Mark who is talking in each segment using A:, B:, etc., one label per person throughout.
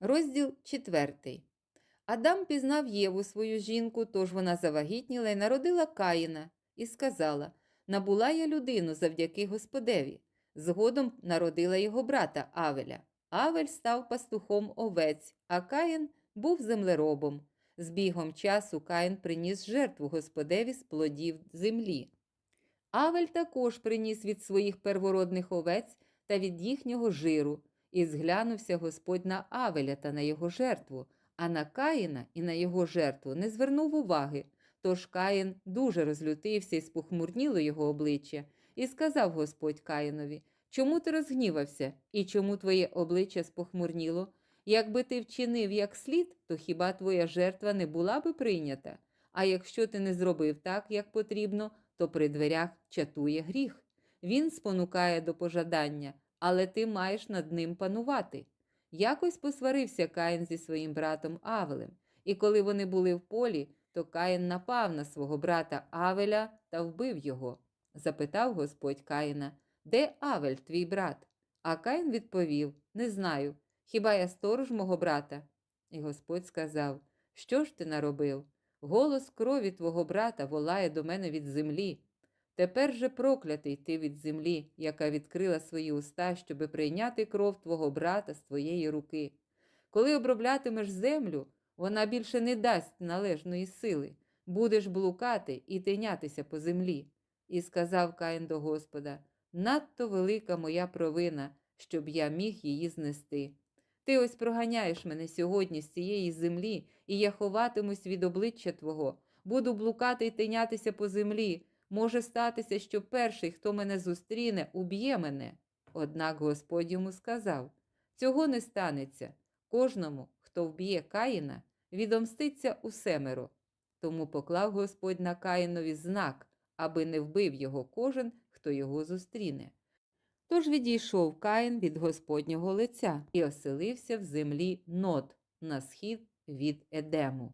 A: Розділ 4. Адам пізнав Єву свою жінку, тож вона завагітніла і народила Каїна, і сказала: Набула я людину завдяки Господеві. Згодом народила його брата Авеля. Авель став пастухом овець, а Каїн був землеробом. З бігом часу Каїн приніс жертву Господеві з плодів землі. Авель також приніс від своїх первородних овець та від їхнього жиру, і зглянувся Господь на Авеля та на його жертву, а на Каїна і на його жертву не звернув уваги. Тож Каїн дуже розлютився і спохмурніло його обличчя, і сказав Господь Каїнові: Чому ти розгнівався, і чому твоє обличчя спохмурніло? Якби ти вчинив як слід, то хіба твоя жертва не була би прийнята? А якщо ти не зробив так, як потрібно, то при дверях чатує гріх. Він спонукає до пожадання, але ти маєш над ним панувати. Якось посварився Каїн зі своїм братом Авелем, і коли вони були в полі, то Каїн напав на свого брата Авеля та вбив його. Запитав Господь Каїна, де Авель, твій брат? А Каїн відповів: Не знаю. Хіба я сторож мого брата? І Господь сказав: Що ж ти наробив? Голос крові твого брата волає до мене від землі. Тепер же проклятий ти від землі, яка відкрила свої уста, щоби прийняти кров твого брата з твоєї руки. Коли оброблятимеш землю, вона більше не дасть належної сили, будеш блукати і тинятися по землі. І сказав Каїн до Господа: Надто велика моя провина, щоб я міг її знести. Ти ось проганяєш мене сьогодні з цієї землі, і я ховатимусь від обличчя Твого, буду блукати й тинятися по землі. Може статися, що перший, хто мене зустріне, уб'є мене. Однак Господь йому сказав: цього не станеться. Кожному, хто вб'є Каїна, відомститься у семеро. Тому поклав Господь на Каїнові знак, аби не вбив його кожен, хто його зустріне. Тож відійшов Каїн від Господнього лиця і оселився в землі Нот на схід від Едему.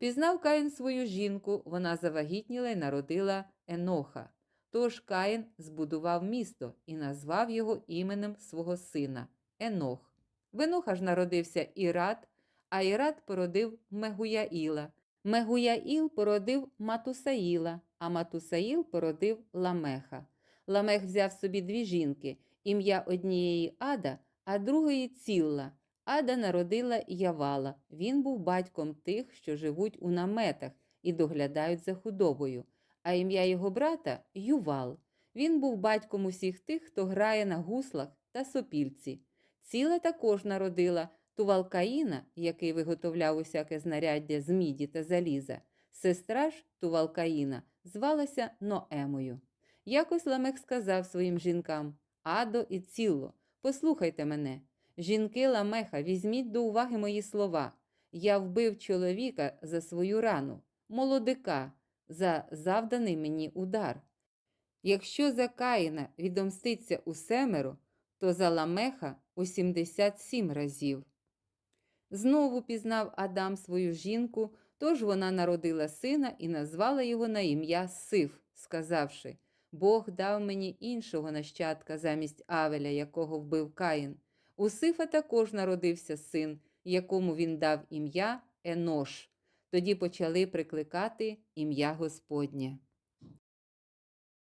A: Пізнав Каїн свою жінку, вона завагітніла і народила Еноха. Тож Каїн збудував місто і назвав його іменем свого сина Енох. В Еноха ж народився Ірат, а Ірат породив Мегуяїла. Мегуяїл породив Матусаїла, а Матусаїл породив Ламеха. Ламех взяв собі дві жінки, ім'я однієї Ада, а другої Цілла. Ада народила Явала. Він був батьком тих, що живуть у наметах і доглядають за худобою, а ім'я його брата Ювал. Він був батьком усіх тих, хто грає на гуслах та сопільці. Ціла також народила Тувалкаїна, який виготовляв усяке знаряддя з міді та заліза. Сестра ж Тувалкаїна звалася Ноемою. Якось Ламех сказав своїм жінкам Адо і Цілло, послухайте мене. Жінки Ламеха, візьміть до уваги мої слова. Я вбив чоловіка за свою рану, молодика, за завданий мені удар. Якщо за Каїна відомститься у семеро, то за Ламеха у 77 разів. Знову пізнав Адам свою жінку, тож вона народила сина і назвала його на ім'я Сиф, сказавши Бог дав мені іншого нащадка замість Авеля, якого вбив Каїн. У Сифа також народився син, якому він дав ім'я Енош. Тоді почали прикликати ім'я Господнє.